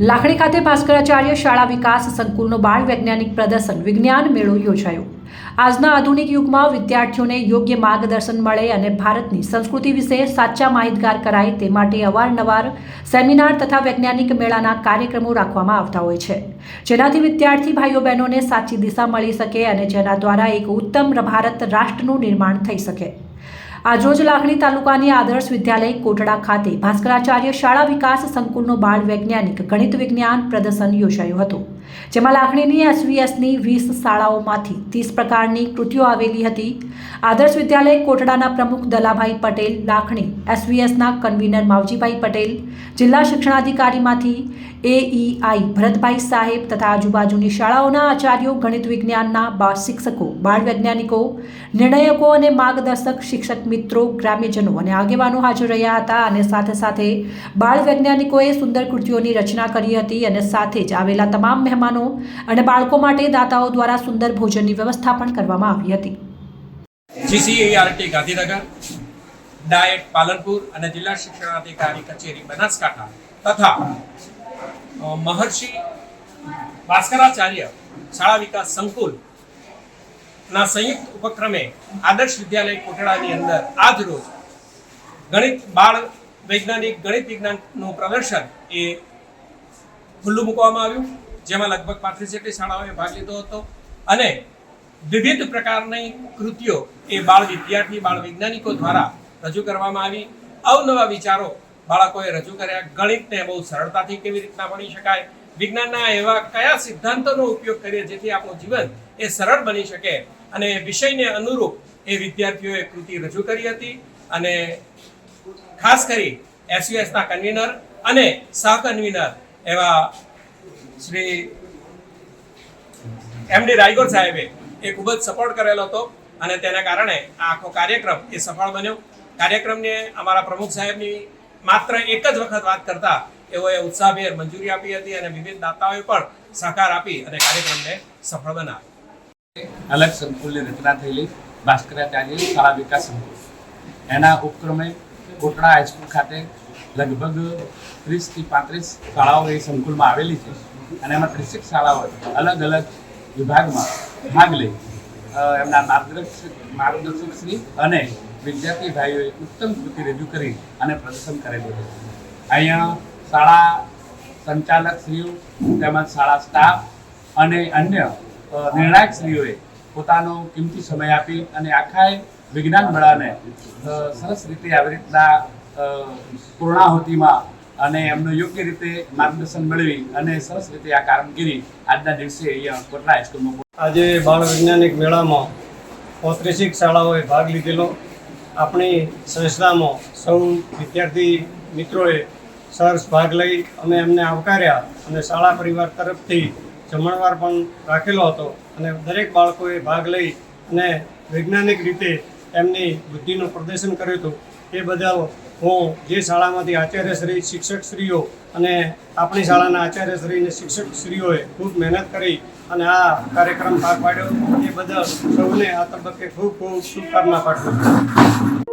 લાખણી ખાતે ભાસ્કરાચાર્ય શાળા વિકાસ સંકુલનો બાળ વૈજ્ઞાનિક પ્રદર્શન વિજ્ઞાન મેળો યોજાયો. આજના આધુનિક યુગમાં વિદ્યાર્થીઓને યોગ્ય માર્ગદર્શન મળે અને ભારતની સંસ્કૃતિ વિશે સાચા માહિતગાર કરાય તે માટે અવારનવાર સેમિનાર તથા વૈજ્ઞાનિક મેળાના કાર્યક્રમો રાખવામાં આવતા હોય છે. જેનાથી વિદ્યાર્થી ભાઈઓ બહેનોને સાચી દિશા મળી શકે અને જેના દ્વારા એક ઉત્તમ ભારત રાષ્ટ્રનું નિર્માણ થઈ શકે. આજરોજ લાખણી તાલુકાની આદર્શ વિદ્યાલય કોટડા ખાતે ભાસ્કરાચાર્ય શાળા વિકાસ સંકુલનો બાળ વૈજ્ઞાનિક ગણિત વિજ્ઞાન પ્રદર્શન યોજાયું હતું. જેમાં લાખણીની એસવીએસની વીસ શાળાઓમાંથી ત્રીસ પ્રકારની કૃતિઓ આવેલી હતી. આદર્શ વિદ્યાલય કોટડાના પ્રમુખ દલાભાઈ પટેલ, લાખણી એસવીએસના કન્વીનર માવજીભાઈ પટેલ, જિલ્લા શિક્ષણાધિકારીમાંથી એઈઆઈ ભરતભાઈ સાહેબ તથા આજુબાજુની શાળાઓના આચાર્યો, ગણિત વિજ્ઞાનના બા શિક્ષકો, બાળ વૈજ્ઞાનિકો, નિર્ણયકો અને માર્ગદર્શક શિક્ષક મિત્રો, ગ્રામ્યજનો અને આગેવાનો હાજર રહ્યા હતા અને સાથે સાથે બાળ વૈજ્ઞાનિકોએ સુંદર કૃતિઓની રચના કરી હતી અને સાથે જ આવેલા તમામ મહેમાનો અને બાળકો માટે દાતાઓ દ્વારા સુંદર ભોજનની વ્યવસ્થા પણ કરવામાં આવી હતી. ડાયટ પાલનપુર અને જિલ્લા શિક્ષણાધિકારી કચેરી બનાસકાંઠા તથા મહર્ષિ ભાસ્કરાચાર્ય શાળા વિકાસ સંકુલ ના સંયુક્ત ઉપક્રમે આદર્શ વિદ્યાલય કોટડાની અંદર આજ રોજ ગણિત બાળ વૈજ્ઞાનિક ગણિત વિજ્ઞાનનું પ્રદર્શન એ ખુલ્લું મૂકવામાં આવ્યું. જેમાં લગભગ પાંત્રીસ જેટલી શાળાઓએ ભાગ લીધો હતો. અને વિવિધ પ્રકારની કૃતિઓ એ બાળ વિદ્યાર્થી, બાળ વૈજ્ઞાનિકો દ્વારા રજૂ કરવામાં આવી. અવનવા વિચારો બાળકોએ રજૂ કર્યા. ગણિતને બહુ સરળતાથી કેવી રીતના ભણી શકાય? વિજ્ઞાનના એવા કયા સિદ્ધાંતોનો ઉપયોગ કરીએ જેથી આપણું જીવન એ સરળ બની શકે? અને વિષયને અનુરૂપ એ વિદ્યાર્થીઓએ કૃતિ રજૂ કરી હતી. અને ખાસ કરી એસયુએસના કન્વીનર અને સહ કન્વીનર એવા શ્રી એમડી રાયગોર સાહેબે એ ખૂબ જ સપોર્ટ કરેલો હતો અને તેના કારણે આ આખો કાર્યક્રમ એ સફળ બન્યો. કાર્યક્રમને અમારા પ્રમુખ સાહેબની માત્ર એક જ વખત વાત કરતા એઓએ ઉત્સાહભેર મંજૂરી આપી હતી અને વિવિધ દાતાઓએ પણ સહકાર આપી અને કાર્યક્રમને સફળ બનાવ્યો. અલગ સંકુલની રચના થયેલી ભાસ્કરાચાર્ય શાળા વિકાસ સંકુલ. એના ઉપક્રમે કોટડા હાઈસ્કૂલ ખાતે લગભગ ત્રીસથી પાંત્રીસ શાળાઓ એ સંકુલમાં આવેલી છે. અને એમાં ત્રીસેક શાળાઓએ અલગ અલગ વિભાગમાં ભાગ લઈ એમના માર્ગદર્શક માર્ગદર્શક શ્રી અને વિદ્યાર્થી ભાઈઓએ ઉત્તમ કૃતિ રજૂ કરી અને પ્રદર્શન કરેલું હતું અહીંયા શાળા સંચાલક શ્રીઓ તેમજ શાળા સ્ટાફ અને અન્ય નિર્ણાયકશ્રીઓએ નિર્ણાયક શ્રીઓએ પોતાનો કિંમતી સમય આપી અને આખાએ વિજ્ઞાન મેળાને સરસ રીતે આવી રીતના પૂર્ણાહુતિમાં અને એમનું યોગ્ય રીતે માર્ગદર્શન મેળવી અને સરસ રીતે આ કામગીરી આજના દિવસે અહીંયા કોટલા હાઈસ્કૂલમાં આજે બાળ વૈજ્ઞાનિક મેળામાં પોત્રીસેક શાળાઓએ ભાગ લીધેલો. આપણી સંસ્થામાં સૌ વિદ્યાર્થી મિત્રોએ સરસ ભાગ લઈ અમે એમને આવકાર્યા અને શાળા પરિવાર તરફથી જમણવાર પણ રાખેલો હતો અને દરેક બાળકોએ ભાગ લઈ અને વૈજ્ઞાનિક રીતે એમની બુદ્ધિનું પ્રદર્શન કર્યું હતું. એ બદલ હું જે શાળામાંથી આચાર્યશ્રી, શિક્ષકશ્રીઓ અને આપણી શાળાના આચાર્યશ્રી અને શિક્ષકશ્રીઓએ ખૂબ મહેનત કરી અને આ કાર્યક્રમ પાર પાડ્યો. એ બદલ સૌને આ તબક્કે ખૂબ ખૂબ શુભકામના પાઠવું